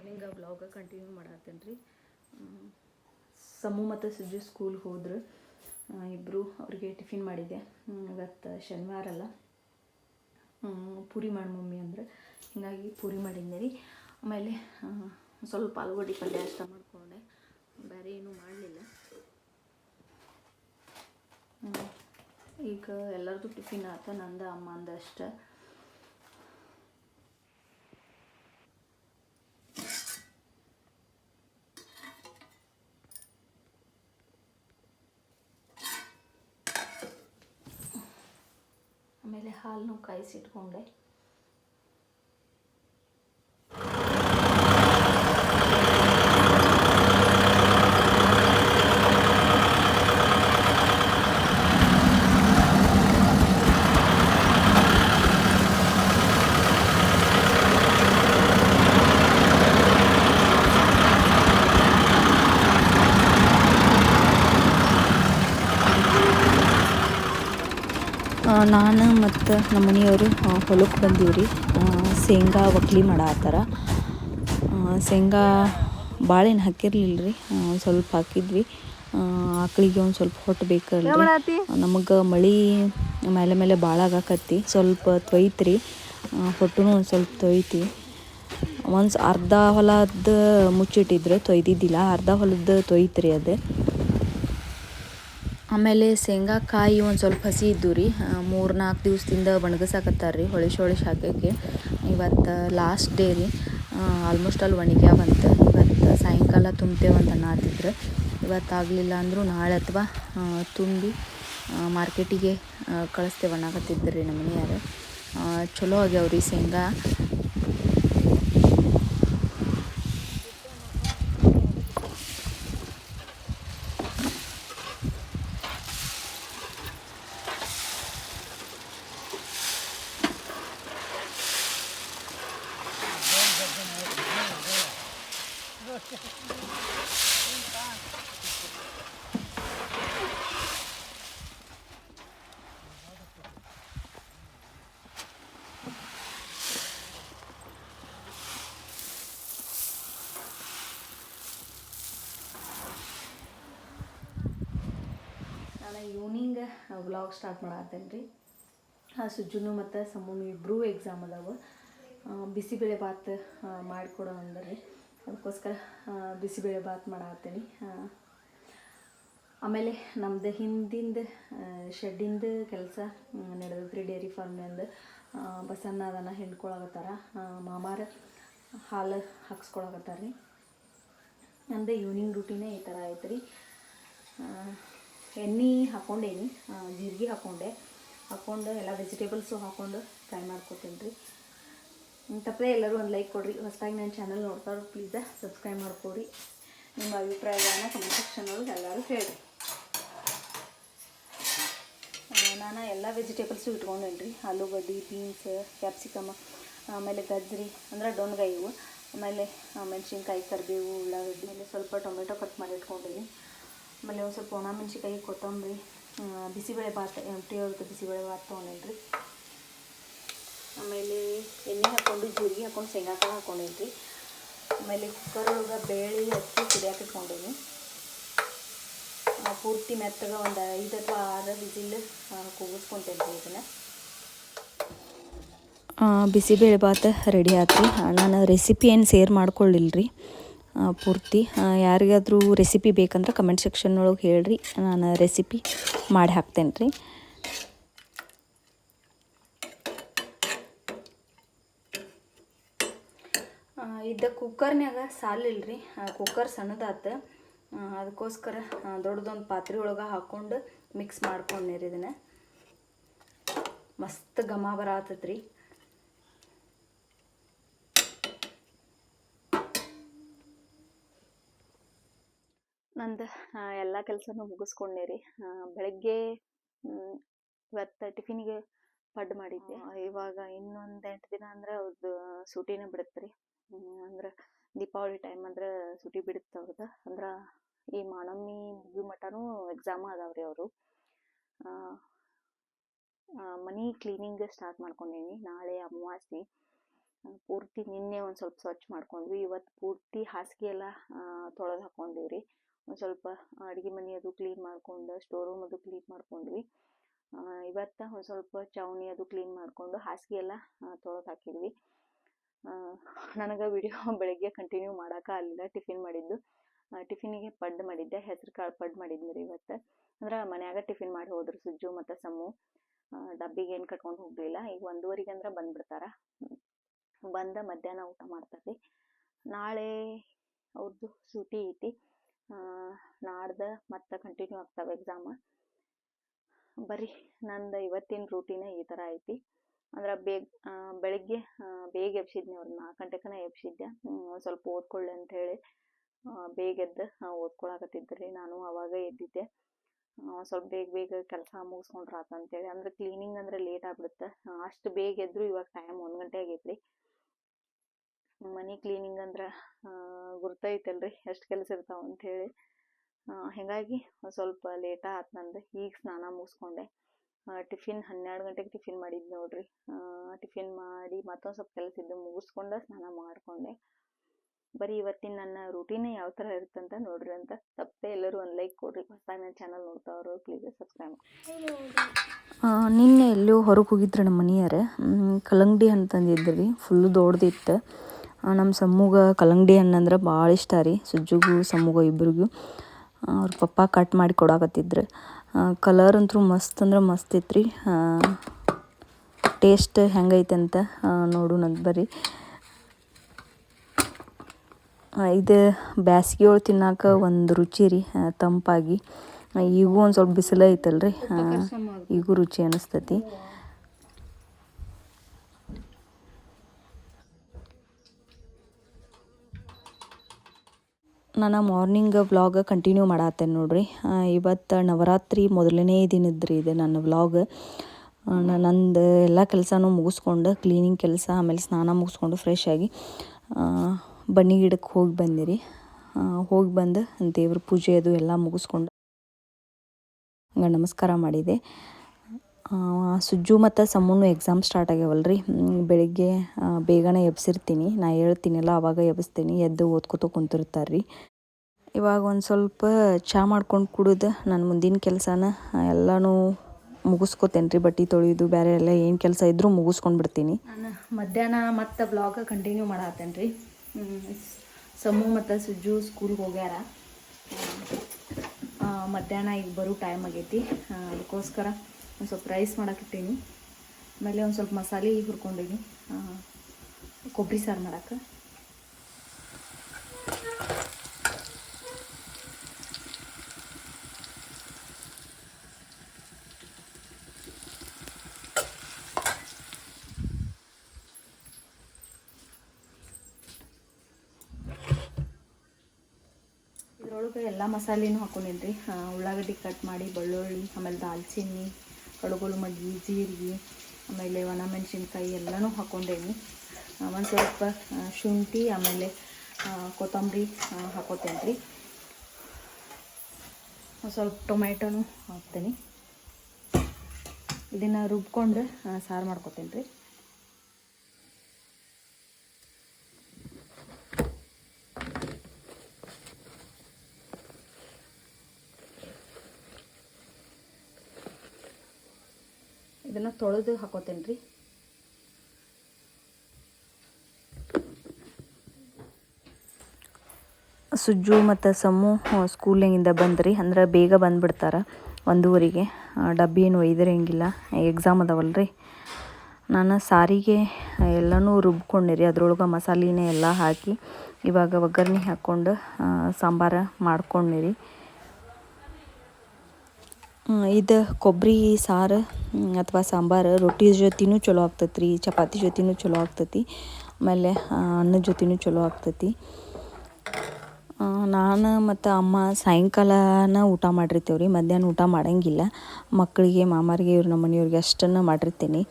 Morning ವ್ಲಾಗ continue ಮಾಡತ್ತೇನೆ ರೀ ಸಮೂ ಮತ್ತು ಸುಜಿ ಸ್ಕೂಲ್ಗೆ ಹೋದ್ರು. ಇಬ್ಬರು ಅವ್ರಿಗೆ ಟಿಫಿನ್ ಮಾಡಿದ್ದೆ. ಇವತ್ತು ಶನಿವಾರ ಅಲ್ಲ. ಪೂರಿ ಮಾಡಿ ಮಮ್ಮಿ ಅಂದ್ರೆ. ಹೀಗಾಗಿ ಪೂರಿ ಮಾಡಿದ್ದೆ ರೀ ಆಮೇಲೆ ಸ್ವಲ್ಪ ಆಲೂಗಡ್ಡೆ ಪಲ್ಯ ಅಷ್ಟ ಮಾಡಿಕೊಂಡೆ. ಬೇರೆ ಏನೂ ಮಾಡಲಿಲ್ಲ. ಈಗ ಎಲ್ಲರದು ಟಿಫಿನ್ ಆತ, ನಂದ ಅಮ್ಮ ಆಮೇಲೆ ಹಾಲನ್ನು ಕಾಯಿಸಿಟ್ಕೊಂಡೆ. ನಾನು ಮತ್ತು ನಮ್ಮ ಮನೆಯವರು ಹೊಲಕ್ಕೆ ಬಂದೀವಿ ರೀ. ಶೇಂಗಾ ಒಕ್ಲಿ ಮಾಡತ್ತಾರ ಶೇಂಗಾ ಭಾಳ ಏನು ಹಾಕಿರ್ಲಿಲ್ಲ ರೀ. ಸ್ವಲ್ಪ ಹಾಕಿದ್ವಿ. ಆಕಳಿಗೆ ಒಂದು ಸ್ವಲ್ಪ ಹೊಟ್ಟು ಬೇಕಲ್ರಿ. ನಮಗೆ ಮಳೆ ಮೇಲೆ ಮೇಲೆ ಭಾಳ ಆಗಾಕತ್ತಿ. ಸ್ವಲ್ಪ ತೊಯ್ತ್ರಿ. ಹೊಟ್ಟುನು ಒಂದು ಸ್ವಲ್ಪ ತೊಯ್ತಿ ಒಂದು ಅರ್ಧ ಹೊಲದ ಮುಚ್ಚಿಟ್ಟಿದ್ರು ತೊಯ್ದಿದ್ದಿಲ್ಲ. ಅರ್ಧ ಹೊಲದ ತೊಯ್ತ್ರಿ ಅದು. ಆಮೇಲೆ ಶೇಂಗಾಕಾಯಿ ಒಂದು ಸ್ವಲ್ಪ ಹಸಿ ಇದ್ದು ರೀ. ಮೂರು ನಾಲ್ಕು ದಿವಸದಿಂದ ಒಣಗಿಸಾಕತ್ತಾರ ರೀ ಹೊಳಿಶ್ ಹೊಳಿಶ್ ಹಾಕೋಕ್ಕೆ ಇವತ್ತು ಲಾಸ್ಟ್ ಡೇ ರೀ. ಆಲ್ಮೋಸ್ಟ್ ಅಲ್ಲಿ ಒಣಗ್ಯಾವಂತ. ಇವತ್ತು ಸಾಯಂಕಾಲ ತುಂಬ್ತೇವೆ ಅಂತ ಅನ್ನತ್ತಿದ್ರು ಇವತ್ತು ಆಗಲಿಲ್ಲ ಅಂದರೂ ನಾಳೆ ಅಥವಾ ತುಂಬಿ ಮಾರ್ಕೆಟಿಗೆ ಕಳಿಸ್ತೇವೆ ಅನ್ನಕತ್ತಿದ್ರು ರೀ ನಮ್ಮ ಚಲೋ ಚಲೋ ರೀ ಶೇಂಗಾ. ನಾನು ಈವ್ನಿಂಗ್ ವ್ಲಾಗ್ ಸ್ಟಾರ್ಟ್ ಮಾಡತ್ತೇನೆ ರೀ ಸುಜ್ಜುನು ಮತ್ತು ಸಮೂನು ಇಬ್ಬರೂ ಎಕ್ಸಾಮ್ ಅದಾವೆ. ಬಿಸಿಬೇಳೆ ಭಾತ್ ಮಾಡಿಕೊಡೋ ಅಂದ್ರೆ. ಅದಕ್ಕೋಸ್ಕರ ಬಿಸಿಬೇಳೆ ಭಾತ್ ಮಾಡತ್ತೀನಿ ಆಮೇಲೆ ನಮ್ಮದು ಹಿಂದಿಂದ ಶೆಡ್ಡಿಂದ ಕೆಲಸ ನಡೆದೈತ್ರಿ ಡೈರಿ ಫಾರ್ಮ್ನಿಂದ. ಬಸನ್ನ ಅದನ್ನು ಹಿಂಡ್ಕೊಳಕತ್ತಾರ. ಮಾಮಾರ ಹಾಲು ಹಾಕ್ಸ್ಕೊಳಕತ್ತಾರ ರೀ. ನಂದು ಈವ್ನಿಂಗ್ ರೂಟೀನೇ ಈ ಥರ ಐತೆ ರೀ. ಎಣ್ಣೆ ಹಾಕ್ಕೊಂಡೇನಿ ಜೀರಿಗೆ ಹಾಕ್ಕೊಂಡೆ ಹಾಕ್ಕೊಂಡು ಎಲ್ಲ ವೆಜಿಟೇಬಲ್ಸು ಹಾಕ್ಕೊಂಡು ಫ್ರೈ ಮಾಡ್ಕೊತೀನಿ ರೀ. ತಪ್ಪದೆ ಎಲ್ಲರೂ ಒಂದು ಲೈಕ್ ಕೊಡಿರಿ. ಹೊಸದಾಗಿ ನನ್ನ ಚಾನಲ್ ನೋಡ್ತಾರೋ ಪ್ಲೀಸ ಸಬ್ಸ್ಕ್ರೈಬ್ ಮಾಡ್ಕೊರಿ ನಿಮ್ಮ ಅಭಿಪ್ರಾಯಗಳನ್ನ ಕಮೆಂಟ್ ಸೆಕ್ಷನ್ ಒಳಗೆ ಎಲ್ಲರೂ ಹೇಳಿರಿ. ನಾನು ಎಲ್ಲ ವೆಜಿಟೇಬಲ್ಸು ಇಟ್ಕೊಂಡೇನಿ ರೀ ಆಲೂಗಡ್ಡೆ ಬೀನ್ಸ್ ಕ್ಯಾಪ್ಸಿಕಮ್ ಆಮೇಲೆ ಗಜ್ರಿ, ಅಂದ್ರೆ ಡೊಣ್ಗಾಯಿ ಇವು. ಆಮೇಲೆ ಮೆಣಸಿನ್ಕಾಯಿ, ಕರಿಬೇವು, ಉಳ್ಳಾಗಡ್ಡಿ, ಆಮೇಲೆ ಸ್ವಲ್ಪ ಟೊಮೆಟೊ ಕಟ್ ಮಾಡಿ ಇಟ್ಕೊಂಡೀನಿ ಆಮೇಲೆ ಒಂದು ಸ್ವಲ್ಪ ಒಣ ಮೆಣಸಿನ್ಕಾಯಿ, ಕೊತ್ತಂಬರಿ ಬಿಸಿಬೇಳೆ ಭಾತ್ ಎಂಟಿ ಅವ್ರದ್ದು ಬಿಸಿಬೇಳೆ ಭಾತ್ ತೊಗೊಂಡೇನಿ ರೀ ಆಮೇಲೆ ಎಣ್ಣೆ ಹಾಕ್ಕೊಂಡು, ಜೀರಿಗೆ ಹಾಕ್ಕೊಂಡು ಶೇಂಗಾಕಾಳು ಹಾಕ್ಕೊಂಡೇನಿ ರೀ ಆಮೇಲೆ ಕುಕ್ಕರ್ ಒಳಗೆ ಬೇಳೆ ಅಕ್ಕಿ ಕುದಿಯಾಕೆ ಪೂರ್ತಿ ಮೆತ್ತಗೆ ಒಂದು ಐದು ಅಥವಾ ಆರು ಬಿಸಿಲು ಕೂಗಿಸ್ಕೊಂತೇನೆ ಇದನ್ನು. ಬಿಸಿಬೇಳೆ ಭಾತ್ ರೆಡಿ ಆಯ್ತು ನಾನು ರೆಸಿಪಿ ಏನು ಶೇರ್ ಮಾಡ್ಕೊಳ್ಳಿಲ್ರಿ ಪೂರ್ತಿ. ಯಾರಿಗಾದರೂ ರೆಸಿಪಿ ಬೇಕಂದ್ರೆ ಕಮೆಂಟ್ ಸೆಕ್ಷನ್ ಒಳಗೆ ಹೇಳ್ರಿ. ನಾನು ರೆಸಿಪಿ ಮಾಡಿ ಹಾಕ್ತೇನೆ ರೀ ಇದ್ದ ಕುಕ್ಕರ್ನ್ಯಾಗ ಸಾಲಿಲ್ಲ ರೀ ಕುಕ್ಕರ್ ಸಣ್ಣದಾತ. ಅದಕ್ಕೋಸ್ಕರ ದೊಡ್ಡದೊಂದು ಪಾತ್ರೆ ಒಳಗೆ ಹಾಕ್ಕೊಂಡು ಮಿಕ್ಸ್ ಮಾಡ್ಕೊಂಡ್ರಿ ಇದನ್ನು. ಮಸ್ತ್ ಘಮ ಬರತ್ತೈತ್ರಿ ನಂದು ಎಲ್ಲ ಕೆಲಸನೂ ಮುಗಿಸ್ಕೊಂಡೆ ರೀ ಬೆಳಗ್ಗೆ ಇವತ್ತು ಟಿಫಿನಿಗೆ ಪಡ್ಡು ಮಾಡಿದ್ದೆ. ಇವಾಗ ಇನ್ನೊಂದು ಎಂಟು ದಿನ ಅಂದ್ರೆ ಅವ್ರದ್ದು ಸೂಟಿನೇ ಬಿಡುತ್ತೆ ರೀ ಅಂದ್ರೆ ದೀಪಾವಳಿ ಟೈಮ್ ಅಂದ್ರೆ ಸುಟಿ ಬಿಡುತ್ತೆ ಅವ್ರದ್ದು ಅಂದ್ರೆ ಈ ಮಾಣಮ್ಮಿ ಮುಗಿ ಮಠನೂ ಎಕ್ಸಾಮ್ ಅದಾವ್ರಿ ಅವರು. ಮನಿ ಕ್ಲೀನಿಂಗ್ ಸ್ಟಾರ್ಟ್ ಮಾಡ್ಕೊಂಡೀನಿ. ನಾಳೆ ಅಮಾವಾಸ್ಯೆ. ಪೂರ್ತಿ ನಿನ್ನೆ ಒಂದು ಸ್ವಲ್ಪ ಸ್ವಚ್ಛ ಮಾಡ್ಕೊಂಡ್ವಿ. ಇವತ್ತು ಪೂರ್ತಿ ಹಾಸಿಗೆ ಎಲ್ಲ ತೊಳೆದು ಹಾಕೊಂಡಿವ್ರಿ. ಒಂದು ಸ್ವಲ್ಪ ಅಡುಗೆ ಮನೆ ಅದು ಕ್ಲೀನ್ ಮಾಡ್ಕೊಂಡು ಸ್ಟೋರ್ ರೂಮ್ ಅದು ಕ್ಲೀನ್ ಮಾಡ್ಕೊಂಡ್ವಿ. ಇವತ್ತು ಒಂದು ಸ್ವಲ್ಪ ಚೌನಿ ಅದು ಕ್ಲೀನ್ ಮಾಡಿಕೊಂಡು ಹಾಸಿಗೆ ಎಲ್ಲ ತೊಳೆದು ಹಾಕಿದ್ವಿ. ನನಗೆ ವಿಡಿಯೋ ಬೆಳಗ್ಗೆ ಕಂಟಿನ್ಯೂ ಮಾಡೋಕೆ ಆಗಲಿಲ್ಲ ಟಿಫಿನ್ ಮಾಡಿದ್ದು. ಟಿಫಿನಿಗೆ ಪಡ್ಡು ಮಾಡಿದ್ದೆ, ಹೆಸ್ರು ಕಾಳು ಪಡ್ಡು ಮಾಡಿದ್ನಿ ರೀ ಇವತ್ತು. ಅಂದ್ರೆ ಮನ್ಯಾಗ ಟಿಫಿನ್ ಮಾಡಿ ಹೋದ್ರು ಸುಜ್ಜು ಮತ್ತು ಸಮ್ಮು ಡಬ್ಬಿಗೆ ಏನು ಕಟ್ಕೊಂಡು ಹೋಗಲಿಲ್ಲ, ಈಗ ಒಂದೂವರೆಗೆ ಅಂದ್ರೆ ಬಂದ್ಬಿಡ್ತಾರೆ. ಬಂದ ಮಧ್ಯಾಹ್ನ ಊಟ ಮಾಡ್ತಾರೆ ನಾಳೆ ಅವ್ರದ್ದು ಸೂಟಿ ಐತಿ. ನಾಡ್ದು ಮತ್ತೆ ಕಂಟಿನ್ಯೂ ಆಗ್ತಾವೆ ಎಕ್ಸಾಮ ಬರೀ ನಂದು ಇವತ್ತಿನ ರೂಟೀನ ಈ ಥರ ಐತಿ. ಅಂದ್ರೆ ಬೇಗ ಬೆಳಗ್ಗೆ ಬೇಗ ಎಬ್ಸಿದ್ನಿ ಅವ್ರು ನಾಲ್ಕು ಗಂಟೆಕನ ಎಬ್ಸಿದ್ದೆ. ಸ್ವಲ್ಪ ಓದ್ಕೊಳ್ಳಿ ಅಂಥೇಳಿ ಬೇಗ ಎದ್ದು ಓದ್ಕೊಳಕತ್ತಿದ್ದೆ ರೀ ನಾನು ಅವಾಗ ಎದ್ದಿದ್ದೆ. ಸ್ವಲ್ಪ ಬೇಗ ಬೇಗ ಕೆಲಸ ಮುಗಿಸ್ಕೊಂಡ್ರೆ ಅಂತೇಳಿ ಅಂದ್ರೆ ಕ್ಲೀನಿಂಗ್ ಅಂದ್ರೆ ಲೇಟ್ ಆಗ್ಬಿಡುತ್ತೆ. ಅಷ್ಟು ಬೇಗ ಎದ್ರು ಇವಾಗ ಟೈಮ್ ಒಂದು ಗಂಟೆ ಆಗೈತೆ ರೀ ಮನೆ ಕ್ಲೀನಿಂಗ್ ಅಂದ್ರೆ ಗುರ್ತೈತಲ್ರಿ, ಎಷ್ಟು ಕೆಲಸ ಇರ್ತಾವೆ ಹೇಳಿ. ಹೀಗಾಗಿ ಸ್ವಲ್ಪ ಲೇಟ ಆತು ನಂದು. ಈಗ ಸ್ನಾನ ಮುಗಿಸ್ಕೊಂಡೆ. ಟಿಫಿನ್ ಹನ್ನೆರಡು ಗಂಟೆಗೆ ಟಿಫಿನ್ ಮಾಡಿದ್ದು ನೋಡ್ರಿ. ಟಿಫಿನ್ ಮಾಡಿ ಮತ್ತೊಂದು ಸ್ವಲ್ಪ ಕೆಲಸ ಇದ್ದು ಮುಗಿಸ್ಕೊಂಡು ಸ್ನಾನ ಮಾಡಿಕೊಂಡೆ. ಬರೀ ಇವತ್ತಿನ ನನ್ನ ರೂಟೀನ್ ಯಾವ ಥರ ಇರುತ್ತಂತ ನೋಡ್ರಿ ಅಂತ ತಪ್ಪೇ ಎಲ್ಲರೂ ಒಂದು ಲೈಕ್ ಕೊಡ್ರಿ. ಹೊಸ ನನ್ನ ಚಾನಲ್ ನೋಡ್ತಾವ್ರು ಪ್ಲೀಸ್ ಸಬ್ಸ್ಕ್ರೈಬ್ ನಿನ್ನೆ ಎಲ್ಲೋ ಹೊರಗೆ ಹೋಗಿದ್ರು ನಮ್ಮ ಮನೆಯವ್ರೆ. ಕಲ್ಲಂಗಡಿ ಹಣ್ಣು ತಂದಿದ್ರು. ರೀ ಫುಲ್ಲು ದೊಡ್ಡದಿತ್ತು ನಮ್ಮ ಸಮ್ಮುಗ ಕಲ್ಲಂಗಡಿ ಹಣ್ಣು ಅಂದ್ರೆ ಭಾಳ ಇಷ್ಟ ರೀ. ಸುಜ್ಜುಗೂ, ಸಮ್ಮುಗ ಇಬ್ರಿಗೂ. ಅವ್ರ ಪಪ್ಪ ಕಟ್ ಮಾಡಿ ಕೊಡಾಕತ್ತಿದ್ರು. ಕಲರ್ ಅಂತೂ ಮಸ್ತ್ ಅಂದ್ರೆ ಮಸ್ತ್ ಇತ್ತು ರೀ ಟೇಸ್ಟ್ ಹೆಂಗೈತೆ ಅಂತ ನೋಡೋಣ ಬರ್ರಿ. ಇದು ಬ್ಯಾಸ್ಗೆ ಒಳಗೆ ತಿನ್ನಾಕ ಒಂದು ರುಚಿ ರೀ ತಂಪಾಗಿ. ಈಗೂ ಒಂದು ಸ್ವಲ್ಪ ಬಿಸಿಲು ಐತಲ್ರಿ ಈಗೂ ರುಚಿ ಅನಿಸ್ತೈತಿ. ನಾನು ಮಾರ್ನಿಂಗ್ ವ್ಲಾಗ್ ಕಂಟಿನ್ಯೂ ಮಾಡತ್ತೇನೆ ನೋಡ್ರಿ. ಇವತ್ತು ನವರಾತ್ರಿ ಮೊದಲನೇ ದಿನದ್ರಿ ಇದೆ ನನ್ನ ವ್ಲಾಗ್. ನಂದು ಎಲ್ಲ ಕೆಲಸನೂ ಮುಗಿಸ್ಕೊಂಡು ಕ್ಲೀನಿಂಗ್ ಕೆಲಸ, ಆಮೇಲೆ ಸ್ನಾನ ಮುಗಿಸ್ಕೊಂಡು ಫ್ರೆಶ್ ಆಗಿ ಬನ್ನಿ ಗಿಡಕ್ಕೆ ಹೋಗಿ ಬಂದಿರಿ. ಹೋಗಿ ಬಂದು ದೇವ್ರ ಪೂಜೆ ಅದು ಎಲ್ಲ ಮುಗಿಸ್ಕೊಂಡು ನಮಸ್ಕಾರ ಮಾಡಿದೆ. ಸುಜ್ಜು ಮತ್ತು ಸಮ್ಮೂನು ಎಕ್ಸಾಮ್ ಸ್ಟಾರ್ಟ್ ಆಗ್ಯಾವಲ್ರಿ. ಬೆಳಿಗ್ಗೆ ಬೇಗನೆ ಎಬ್ಸಿರ್ತೀನಿ. ನಾ ಹೇಳ್ತೀನಲ್ಲ ಆವಾಗ ಎಬ್ಸ್ತೀನಿ. ಎದ್ದು ಓದ್ಕೋತ ಕುಂತಿರ್ತಾರೆ ರೀ ಇವಾಗ ಒಂದು ಸ್ವಲ್ಪ ಚಹಾ ಮಾಡ್ಕೊಂಡು ಕುಡಿದು ನಾನು ಮುಂದಿನ ಕೆಲಸನ. ಎಲ್ಲನೂ ಮುಗಿಸ್ಕೋತೇನೆ ರೀ ಬಟ್ಟೆ ತೊಳೆಯೋದು ಬೇರೆ ಎಲ್ಲ ಏನು ಕೆಲಸ ಇದ್ದರೂ ಮುಗಿಸ್ಕೊಂಡು ಬಿಡ್ತೀನಿ. ಮಧ್ಯಾಹ್ನ ಮತ್ತೆ ಬ್ಲಾಗ್ ಕಂಟಿನ್ಯೂ ಮಾಡತ್ತೇನೆ ರೀ ಮತ್ತು ಸುಜ್ಜು ಸ್ಕೂಲ್ಗೆ ಹೋಗ್ಯಾರ. ಮಧ್ಯಾಹ್ನ ಈಗ ಬರೋ ಟೈಮ್ ಆಗೈತಿ. ಅದಕ್ಕೋಸ್ಕರ ಒಂದು ಸ್ವಲ್ಪ ರೈಸ್ ಮಾಡಾಕಿಟ್ಟೀನಿ ಆಮೇಲೆ ಒಂದು ಸ್ವಲ್ಪ ಮಸಾಲೆ ಹುರ್ಕೊಂಡೀನಿ. ಕೊಬ್ಬರಿ ಸಾರು ಮಾಡಕ್ಕೆ ಎಲ್ಲ ಮಸಾಲೆನೂ ಹಾಕೊಂಡೇನಿ ರೀ ಉಳ್ಳಾಗಡ್ಡಿ ಕಟ್ ಮಾಡಿ, ಬೆಳ್ಳುಳ್ಳಿ, ಆಮೇಲೆ ದಾಲ್ಚಿನ್ನಿ ಕಡುಗೋಲು ಮಡ್ಗಿ ಜೀರಿಗೆ, ಆಮೇಲೆ ಒಣ ಮೆಣಸಿನ್ಕಾಯಿ ಎಲ್ಲನೂ ಹಾಕ್ಕೊಂಡೇನಿ ಒಂದು ಸ್ವಲ್ಪ ಶುಂಠಿ, ಆಮೇಲೆ ಕೊತ್ತಂಬರಿ ಹಾಕೋತೇನೆ ಒಂದು ಸ್ವಲ್ಪ ಟೊಮೆಟೊನು ಹಾಕ್ತೀನಿ. ಇದನ್ನು ರುಬ್ಕೊಂಡು ಸಾರು ಮಾಡ್ಕೋತೇನೆ ಇದನ್ನು ತೊಳೆದು ಹಾಕೋತೇನೆ ರೀ ಸುಜ್ಜು ಮತ್ತು ಸಮ್ಮು ಸ್ಕೂಲಿಂದ ಬಂದ್ರಿ? ಅಂದ್ರೆ ಬೇಗ ಬಂದುಬಿಡ್ತಾರೆ ಒಂದೂವರೆಗೆ. ಡಬ್ಬಿ ಏನು ಒಯ್ದಿರಂಗಿಲ್ಲ ಎಕ್ಸಾಮ್ ಅದಾವಲ್ಲ ನಾನು ಸಾರಿಗೆ ಎಲ್ಲನೂ ರುಬ್ಕೊಂಡಿರಿ. ಅದ್ರೊಳಗೆ ಮಸಾಲೆನೇ ಎಲ್ಲ ಹಾಕಿ, ಇವಾಗ ಒಗ್ಗರಣೆ ಹಾಕ್ಕೊಂಡು ಸಾಂಬಾರು ಮಾಡ್ಕೊಂಡಿರಿ. ಇದು ಕೊಬ್ಬರಿ ಸಾರು ಅಥವಾ ಸಾಂಬಾರು, ರೊಟ್ಟಿ ಜೊತೆನೂ ಚಲೋ ಆಗ್ತೈತೆ ರೀ ಚಪಾತಿ ಜೊತೆನೂ ಚಲೋ ಆಗ್ತೈತಿ, ಆಮೇಲೆ ಅನ್ನದ ಜೊತೆನೂ ಚಲೋ ಆಗ್ತೈತಿ. ನಾನು ಮತ್ತು ಅಮ್ಮ ಸಾಯಂಕಾಲನ ಊಟ ಮಾಡಿರ್ತೇವೆ ರೀ ಮಧ್ಯಾಹ್ನ ಊಟ ಮಾಡೋಂಗಿಲ್ಲ. ಮಕ್ಕಳಿಗೆ ಮಾಮಾರಿಗೆ, ಇವ್ರು ನಮ್ಮ ಮನೆಯವ್ರಿಗೆ ಅಷ್ಟನ್ನು ಮಾಡಿರ್ತೀನಿ.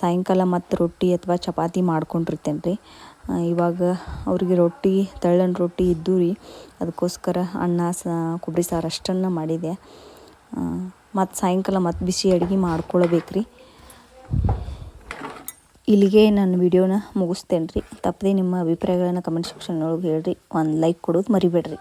ಸಾಯಂಕಾಲ ಮತ್ತು ರೊಟ್ಟಿ ಅಥವಾ ಚಪಾತಿ ಮಾಡ್ಕೊಂಡಿರ್ತೇನೆ ರೀ ಇವಾಗ ಅವ್ರಿಗೆ ರೊಟ್ಟಿ, ತೆಳ್ಳನ ರೊಟ್ಟಿ ಇದ್ದು ರೀ ಅದಕ್ಕೋಸ್ಕರ ಅನ್ನ, ಸಾ ಕೊಬ್ಬರಿ ಸಾರು ಅಷ್ಟನ್ನು ಮಾಡಿದೆ. ಮತ್ತು ಸಾಯಂಕಾಲ ಮತ್ತು ಬಿಸಿ ಅಡುಗೆ ಮಾಡ್ಕೊಳ್ಬೇಕ್ರಿ. ಇಲ್ಲಿಗೆ ನನ್ನ ವಿಡಿಯೋನ ಮುಗಿಸ್ತೇನೆ ರೀ ತಪ್ಪದೆ ನಿಮ್ಮ ಅಭಿಪ್ರಾಯಗಳನ್ನು ಕಮೆಂಟ್ ಸೆಕ್ಷನ್ ಒಳಗೆ ಹೇಳ್ರಿ. ಒಂದು ಲೈಕ್ ಕೊಡೋದು ಮರಿಬೇಡ್ರಿ.